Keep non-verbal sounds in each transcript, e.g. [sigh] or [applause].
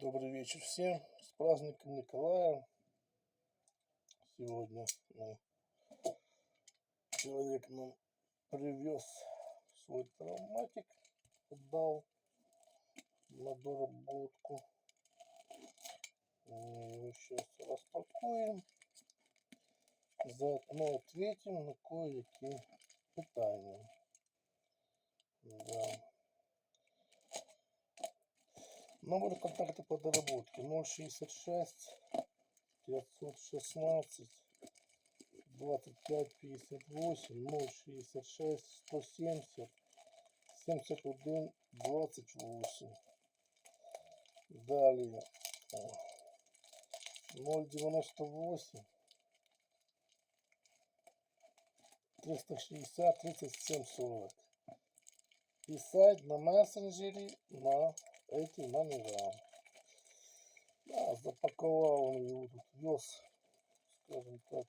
Добрый вечер всем. С праздником Николая. Сегодня э, человек нам привез свой травматик, отдал на доработку. Мы его сейчас распакуем. Заодно ответим на кое-какие питания. Да. Номер контакта по доработке 066 516 25 58 066 170 71 28. Далее о, 098 360 37 40. Писать на мессенджере на эти номера. Да, запаковал он его тут, вез, скажем так.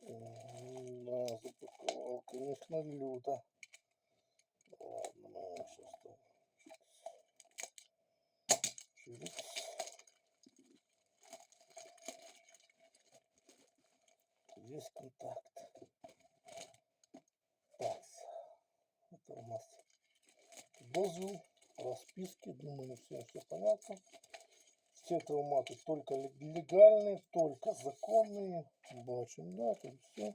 Да, запаковал, конечно, люто. Ладно, мы сейчас там. Чирикс. Есть контакт. Так, это у нас дозвіл, расписки, думаю, всем все понятно. Все травматы только лег- легальные, только законные. Бачим, да, тут все.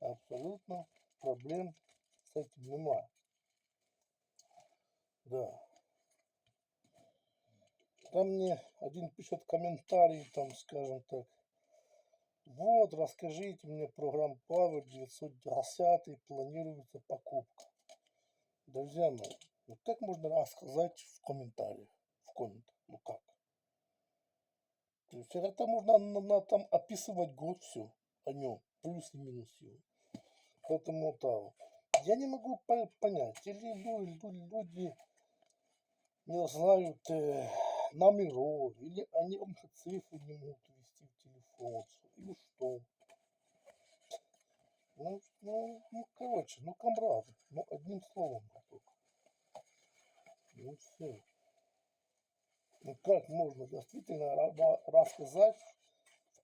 Абсолютно проблем с этим нема. Да. Там мне один пишет комментарий, там, скажем так, вот, расскажите мне программ Power 910 планируется покупка. Друзья мои, ну как можно рассказать в комментариях? В комментах, ну как? То есть это можно на, на- там описывать год все о нем, плюс и минус его. Поэтому так, я не могу по- понять, или лю- лю- люди не знают э, номеров, или они цифры не могут ввести в телефон, или что. Ну, ну, ну, короче, ну, комрады, ну, одним словом. Ну, все. Ну, как можно действительно ра- ра- рассказать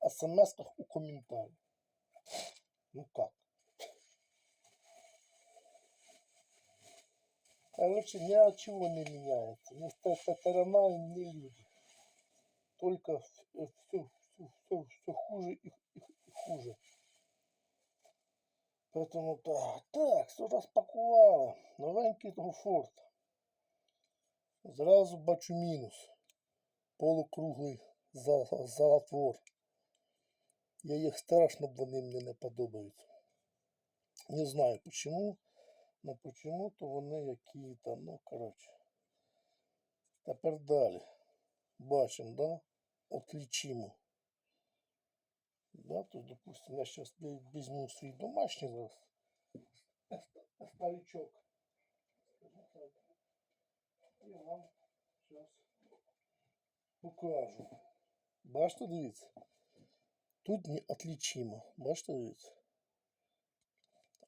в смс у комментариев? Ну, как? Короче, ни от чего не меняется. Ни сторона, ни люди. Только все, все, все, все хуже и, и- и хуже. Поэтому так, так, все розпакували. Новенький Труфорд. Зразу бачу мінус. Полукруглий за- затвор. Я їх страшно, вони мені не подобаються. Не знаю почему, но почему-то вони які-то, ну, коротше. Тепер далі. Бачимо, да? Отлічимо. Да, то, допустим, я сейчас візьму свій домашній зараз. Старичок. Так. І вам зараз покажу. Бачите, дивіться? Тут не отличимо. Бачите, дивіться?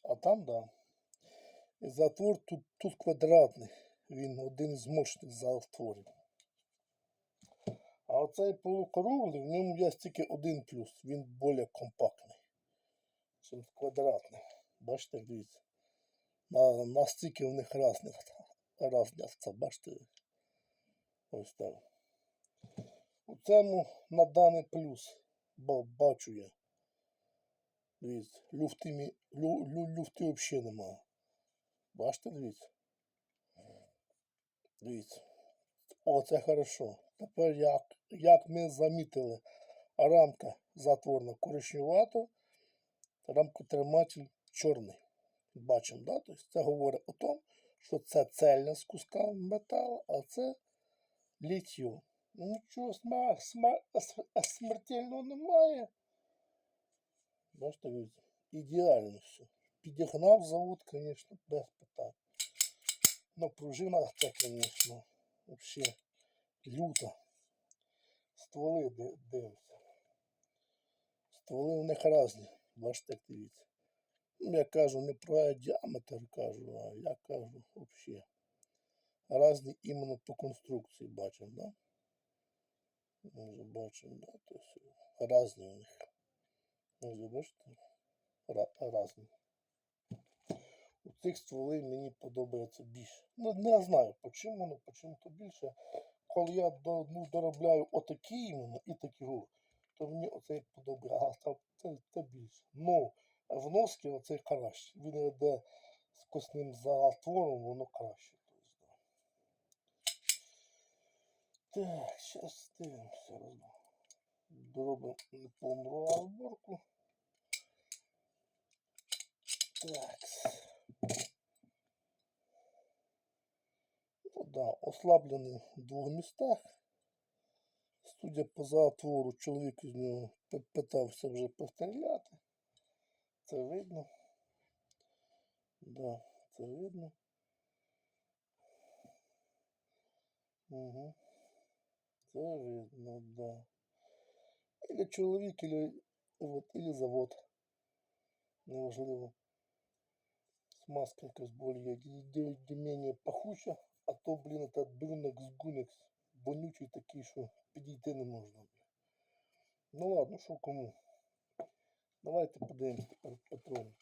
А там, да. І затвор тут, тут квадратний. Він один із мощних затворів. А оцей полукруглий, в ньому є тільки один плюс. Він більш компактний. Чим квадратний. Бачите, дивіться. На, настільки в них різних різниця, бачите? Ось так. У цьому на даний плюс ба- бачу я. Дивіться, люфти, мі- лю, лю, люфти взагалі немає. Бачите, дивіться? Дивіться. О, це хорошо. Тепер як, як ми замітили, рамка затворна коричневата, рамкотриматель чорний. Бачимо, да? Тобто це говорить о тому, що це цельна з куска металу, а це літьо. Ну нічого смер, смер, смертельного немає. Бачите, ідеально все. Підігнав завод, звісно, без питань. На пружинах це, звісно, взагалі люто. Стволи ди- дивимося. Стволи у них різні. Бачите, дивіться. Ну, я кажу не про діаметр кажу, а я кажу взагалі. різні іменно по конструкції бачимо, да? Може, бачимо, да? Тобто різні у них. Може, бачите? Ра- Різні. У цих стволи мені подобається більше. Ну, не знаю, чому воно, чому то більше. Коли я до, ну, доробляю отакі іменно і такі то мені оцей подобається, а це, це більше. Ну, в носки оцей краще. Він йде з косним затвором, воно краще. Так, зараз дивимося. Доробимо неповну розборку. Так. Ну да, ослаблений в двох містах. Судя по затвору, чоловік з нього питався вже постріляти. Це видно. Да, це видно. Угу. Це видно, да. Или чоловік, или, вот, или завод. Неважливо. Смазка якась более, менее пахуча, а то, блін, этот брюнекс гунекс вонючий такий, що підійти не можна. Ну ладно, що кому. Давайте подивимось тепер патроник.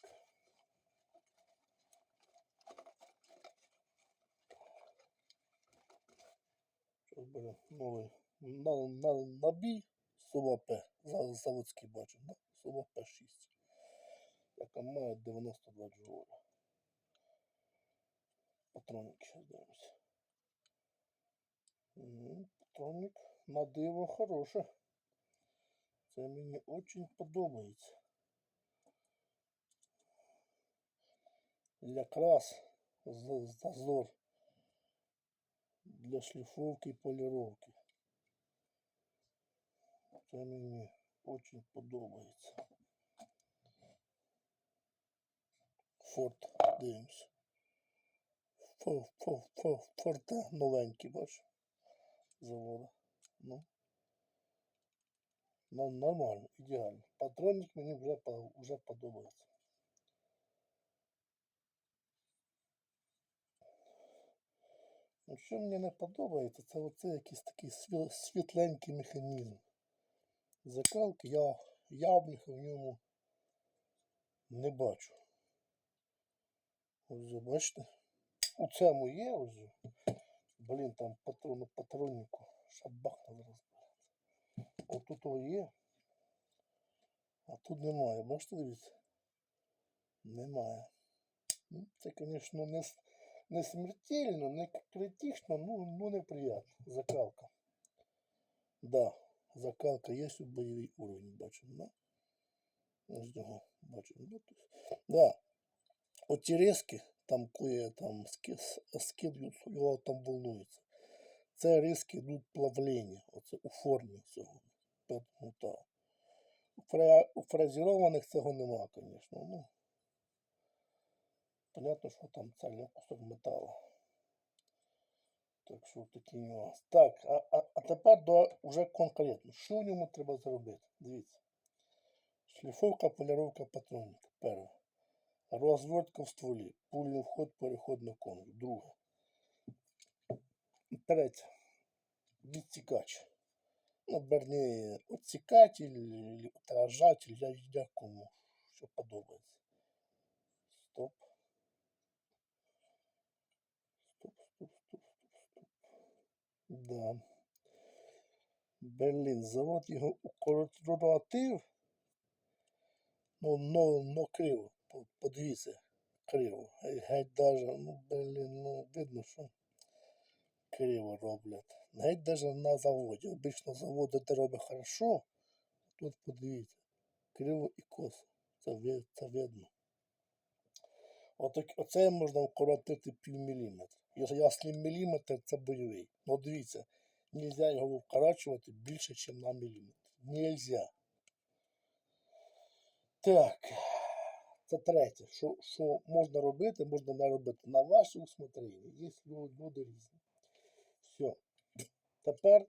Зараз беремо новий на, на, набій Сова П. Заводський бачимо, да? Сова П6. Яка має 92 джоуля. Патроник зараз дивимося. М, Патроник на диво хороше. Це мені очень подобається. Якраз з- зазор для шліфовки і поліровки. Це мені очень подобається. Форт, дивимося. Фо- фо- фо- Форте новенький, бачу. Завода. Ну. Ну, нормально, ідеально. Патронник мені вже, по- вже подобається. Що мені не подобається, це оце якийсь такий світленький механізм. Закалки я явних в ньому не бачу. Ось бачите? У цьому є ось. Блін, там патрону патроннику. Шабахнули розбирати. Отут о є. А тут немає. Бачите, дивіться? Немає. Ну, Це, звісно, не, не смертельно, не критично, ну, ну неприятно. Закалка. Да, закалка є у бойовий уровень, бачимо, да? Ось його бачимо. Да, да. Оці резки, там кое там ски- скидують, його там волнується. Це риски йдуть плавлення, оце у формі цього. Так. У фрезерованих цього нема, звісно. Ну, понятно, що там цельний кусок металу. Так що такий нюанс. Так, а, а, а тепер до вже конкретно. Що в ньому треба зробити? Дивіться. Шліфовка, поліровка патронника. Перше. Розвертка в стволі. Пульний вход, переход на конус. Друге. Третє. Відсікач. Ну, верні, відсікатель, отражатель, я, кому, що подобається. Стоп, стоп, стоп, стоп, стоп. Да. Берлін, завод його укоротив. Ну, ну, ну, криво. По- Подивіться, криво. Геть- даже, ну, блін, ну, видно, що криво роблять. Геть даже на заводі. Обично заводи, де робить хорошо, тут подивіться, криво і косо. Це, це видно. Отак, оце можна вкоротити пів. Якщо ясний міліметр, це бойовий. Ну дивіться, нельзя його вкорачувати більше, ніж на міліметр. Нельзя. Так. Це третє. Що, що можна робити, можна не робити. На ваше усмотрення. Є лю- люди різні. Все. Тепер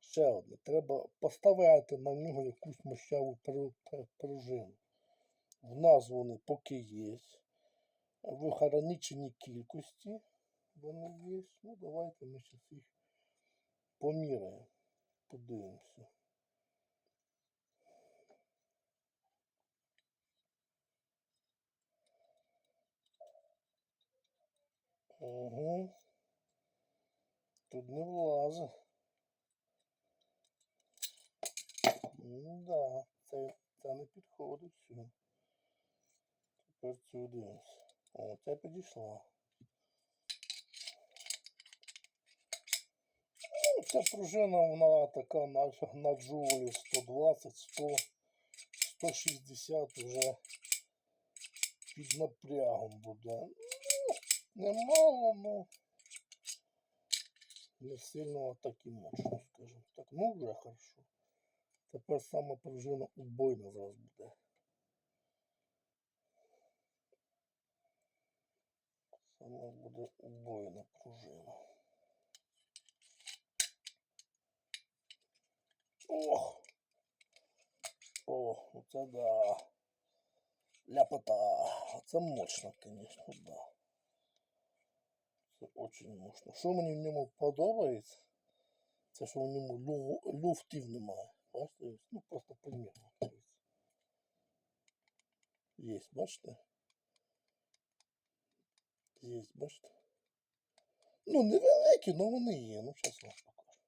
ще одне. Треба поставити на нього якусь мощаву пружину. В нас вони поки є. В ограниченій кількості. Вони є. Ну, давайте ми зараз їх поміряємо. Подивимося. Угу. Тут не влазить. Ну да, це, це не підходить все. Тепер цю дивимося. О, це підійшла. Ну, ця пружина, вона така на, на джоулі 120, 100, 160 вже під напрягом буде. Ну, немало, ну не сильно так і мощно, скажімо так. Ну, вже хорошо. Тепер сама пружина убойна зараз буде. Сама буде убойна пружина. Ох! О, оце да. Ляпота. Оце мощно, звісно, да. Це очень мощно. Що мені в ньому подобається, це що в ньому лю- люфтів немає. Бачите? Ну просто примірно. Є, бачите? Є, бачите? Ну, невеликі, але вони є. Ну, зараз вам покажу.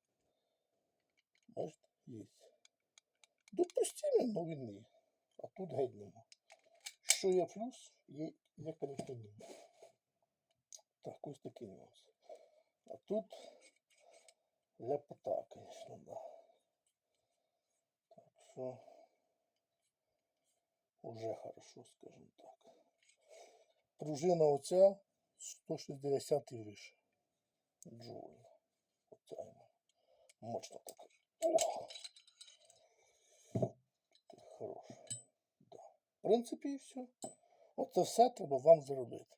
Бачите? Є. Допустимо, але він. А тут геть нема. Що є плюс, є, є конечно. Так, ось такий нюанс. А тут ляпота, конечно, да. Так що уже хорошо, скажем так. Пружина оця 160 і вище. Джоуль. Оця. Мощно така. Ти Да. В принципі, і все. Оце все треба вам зробити.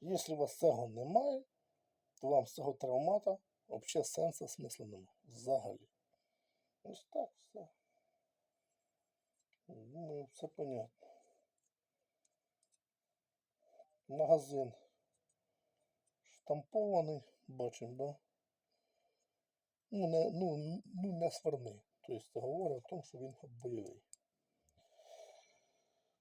Якщо у вас цього немає, то вам з цього травмата взагалі сенсу смисла немає. Взагалі. Ось так все. Думаю, все понятно. Магазин штампований, бачимо, да? Ну, не, ну, ну, не сварний. Тобто це говорить о тому, що він бойовий.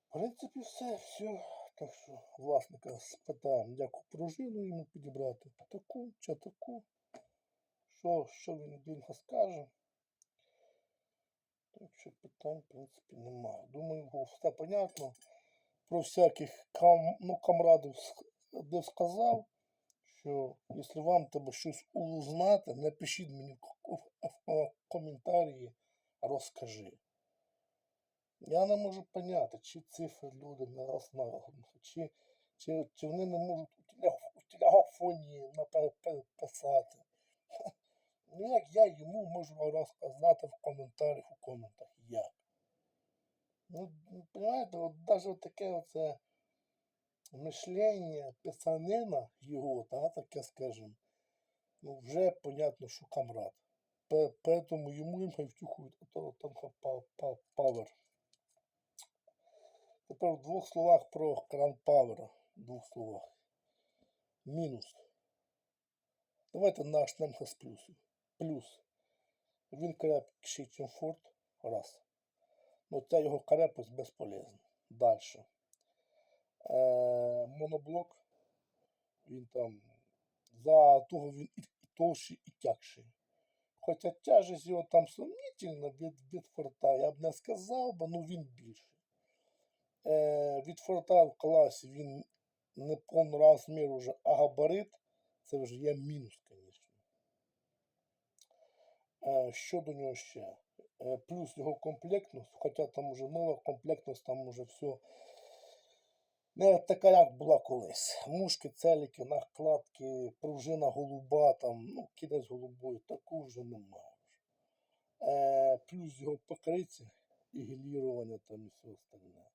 В принципі, все, все. Так що власника спитаємо, яку пружину йому підібрати. Таку чи таку. Що, що він більше скаже. Так що питань, в принципі, немає. Думаю, було все понятно. Про всяких кам, ну, камрадів де сказав, що якщо вам треба щось узнати, напишіть мені в ко- в- в коментарі, розкажи. Я не можу поняти, чи цифри люди не рознають, чи, чи, чи вони не можуть у телефоні написати. [laughs] Ну як я йому можу розказати в коментарях у коментах як? Ну, понимаєте, от навіть таке оце мишлення писанина його, та, таке скажем, ну вже понятно, що камрад. Поэтому йому їм втюхують павер. Тепер в двох словах про кран павера. В двох словах. Мінус. Давайте начнемо з плюсів. Плюс. Він крепкий, ніж Форд. Раз. Ну, ця його крепость безполезна. Далі. Е, моноблок. Він там за того він і, товщий, і тягший. Хоча тяжесть його там сумнітельна від, від форта, я б не сказав, бо ну він більший. Е, від форта в класі він не повний розмір уже, а габарит це вже є мінус, звісно. Е, що до нього ще? Е, плюс його комплектність, хоча там уже нова комплектність, там уже все не така, як була колись. Мушки, целіки, накладки, пружина голуба, там, ну, кидець голубою, таку вже немає. Е, плюс його покриття і гелірування там і все остальне.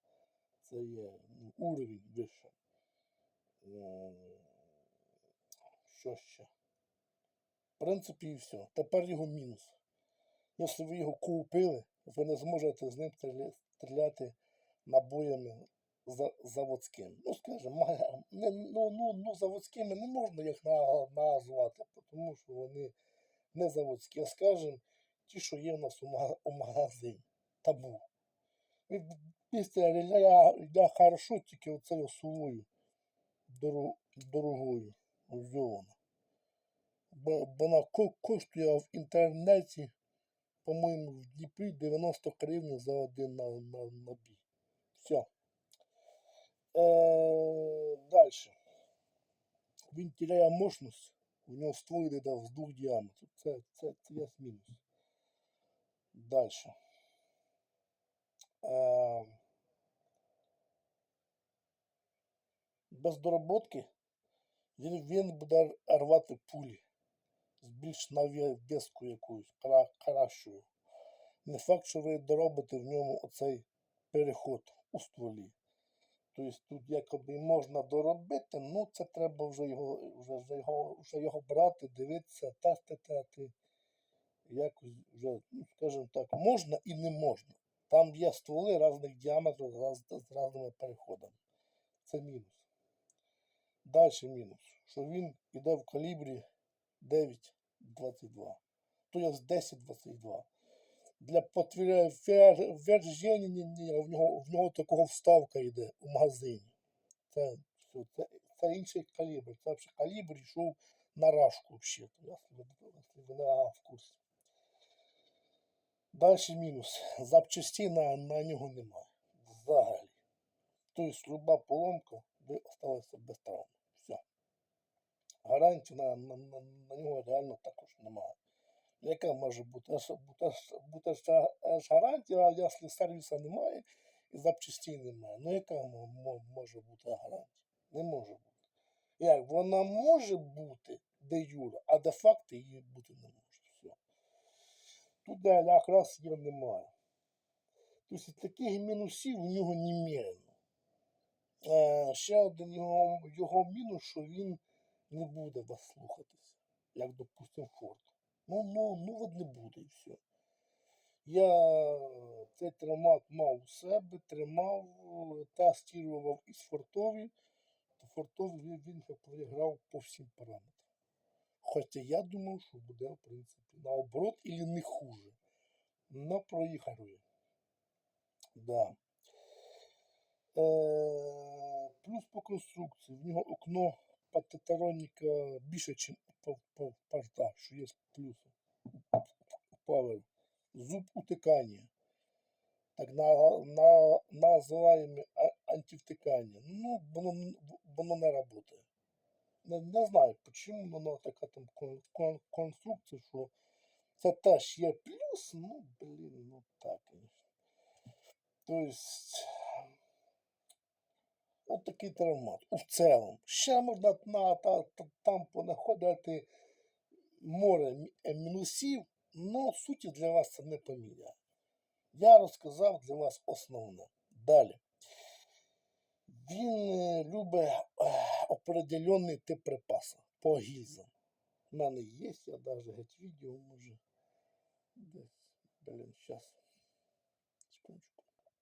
Це є ну, уровень вище. М, Що ще? В принципі, і все. Тепер його мінус. Якщо ви його купили, ви не зможете з ним стріляти набоями заводським. Ну, скажімо, не, ну, ну, ну, заводськими не можна їх на, назвати, тому що вони не заводські, а скажімо, ті, що є в нас у, магазині. Табу. Після я, я хорошо тільки оцею сувою дорогою. Ось вона. Бо вона коштує в інтернеті, по-моєму, в Дніпрі 90 гривень за один на, на, набій. Все. Е, дальше. Він теряє мощність, у нього ствол йде да, з двох діаметрів. Це, це, це є мінус. Дальше. Е, без доработки він, він буде рвати пулі з більш нав'язкою якоюсь, кра- кращою. Не факт, що ви доробите в ньому оцей переход у стволі. Тобто тут якоби можна доробити, ну це треба вже його, вже, вже його, вже його брати, дивитися, тестити. Якось вже, ну, скажімо так, можна і не можна. Там є стволи різних діаметрів раз- з різними переходами. Це мінус. Далі мінус, що він йде в калібрі 9,22. То є 10,22. Для підтвердження в нього, в нього такого вставка йде у магазині. Це, це, це інший калібр. Це взагалі калібр йшов на рашку взагалі, не в курсі. Далі мінус. Запчастей на, на нього немає. Взагалі. Тобто люба поломка, ви осталися без травм. Все. Гарантії на, на, на, на нього реально також немає. Яка може бути? Аж- Бути, бути аж гарантія, а якщо сервісу немає і запчастей немає. Ну яка мо- мо- може бути гарантія? Не може бути. Як? Вона може бути де юра, а де факто її бути не може. Все. Тут якраз її немає. Тобто таких мінусів у нього немерено. Е, ще один його, його мінус, що він не буде вас слухатися, як, допустим, Форд. Ну, ну, ну, от не буде і все. Я цей тримат мав у себе, тримав, тестував із фортові, то фортові він, переграв по всім параметрам. Хоча я думав, що буде, в принципі, наоборот, і не хуже. Но проігрує. Да. Е, плюс по конструкції. В нього окно патетароніка більше, ніж по, по порта, що є плюси. Павер. Зуб утикання. Так на, на, називаємо антивтикання. Ну, воно, воно не працює. Не, не знаю, чому воно така там кон, кон, конструкція, що це теж є плюс, ну, блін, ну так, конечно. Тобто, от такий травмат. У цілому. Ще можна на, та, та, там понаходити море е, мінусів, але суті для вас це не поміняє. Я розказав для вас основне. Далі. Він е, любить е, определенний тип припасу по гільзам. У мене є, я навіть геть відео може. Десь, блін, зараз.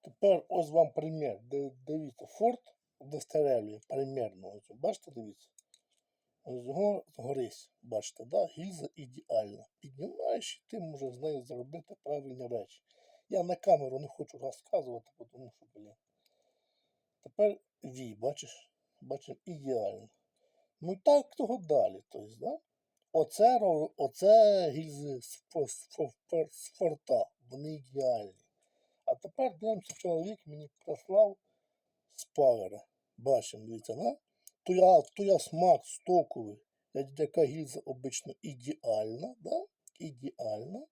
Тепер ось вам примір. Ди- Дивіться, Форд вистрелює примерно. Ось, бачите, дивіться. Ось його згорись. Бачите, да? гільза ідеальна. Піднімаєш, і ти можеш з нею зробити правильні речі. Я на камеру не хочу розказувати, тому що, блін. Тепер вій, бачиш? Бачиш, ідеально. Ну так того далі. Тобто, да? Оце, оце гільзи з, з форта. Вони ідеальні. А тепер дивимося, чоловік мені прислав з павера. Бачимо, дивіться, да? То я, то я смак стоковий. Я- Яка гільза обично ідеальна, да? Ідеальна.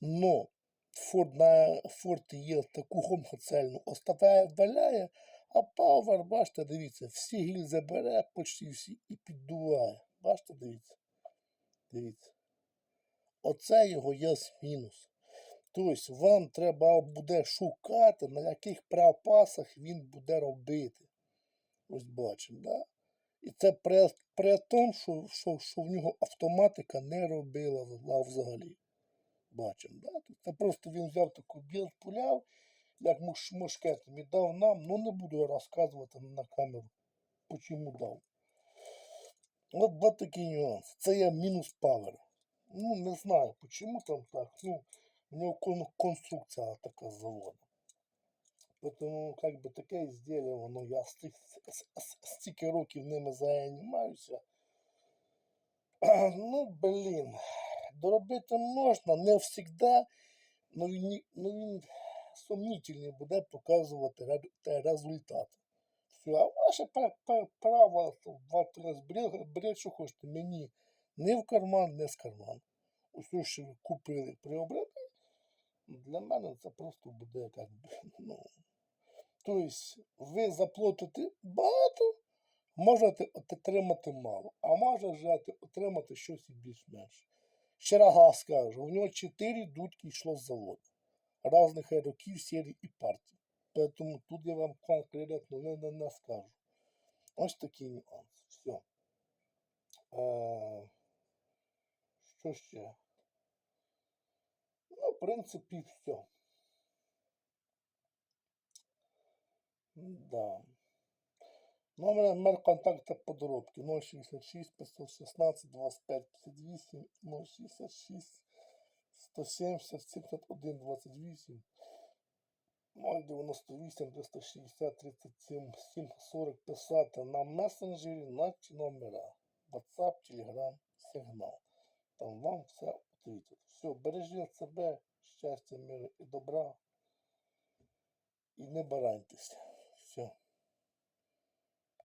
Но Форд на Форд є таку гомоцельну оставляє, валяє, а Павер, бачите, дивіться, всі гільзи бере, почти всі і піддуває. Бачите, дивіться. Дивіться. Оце його є мінус. Тобто вам треба буде шукати, на яких припасах він буде робити. Ось бачимо, да? І це при, при тому, що, що, що в нього автоматика не робила в- взагалі. Бачимо, да? Тобто Це просто він взяв таку білд пуляв як муш, мушкетом і дав нам, ну не буду розказувати на камеру, чому дав. От два такі нюанси. Це є мінус павер. Ну, не знаю, чому там так. Ну, у нього кон- конструкція така з заводу. Тому, як би таке ізділля, воно я стільки років ними займаюся. [clears throat] Ну, блін, доробити можна, не завжди, але він, ну, він сумнітельний буде показувати результат. Все, а ваше пра- пра- право беріть, що хочете. Мені не в карман, не з карману. Усе, що ви купили, приобрели, для мене це просто буде як [laughs] ну. Тобто ви заплатите багато, можете отримати мало, а можете отримати щось і більш-менш. Ще раз скажу, у нього 4 дудки йшло з заводу. Разних років, серій і партій. Поэтому тут я вам конкретно не, не, не скажу. Ось такий нюанс. Все. Е, що ще? Ну, в принципі, все. Да. Номер, номер контакту подробки 066 516 25 58 066 170 71 28 098 360 37 7 40 писати на месенджері на ці номера. WhatsApp, Telegram, Signal. Там вам все відповідять. Все, бережіть себе, щастя, миру і добра. І не бараньтеся. Все.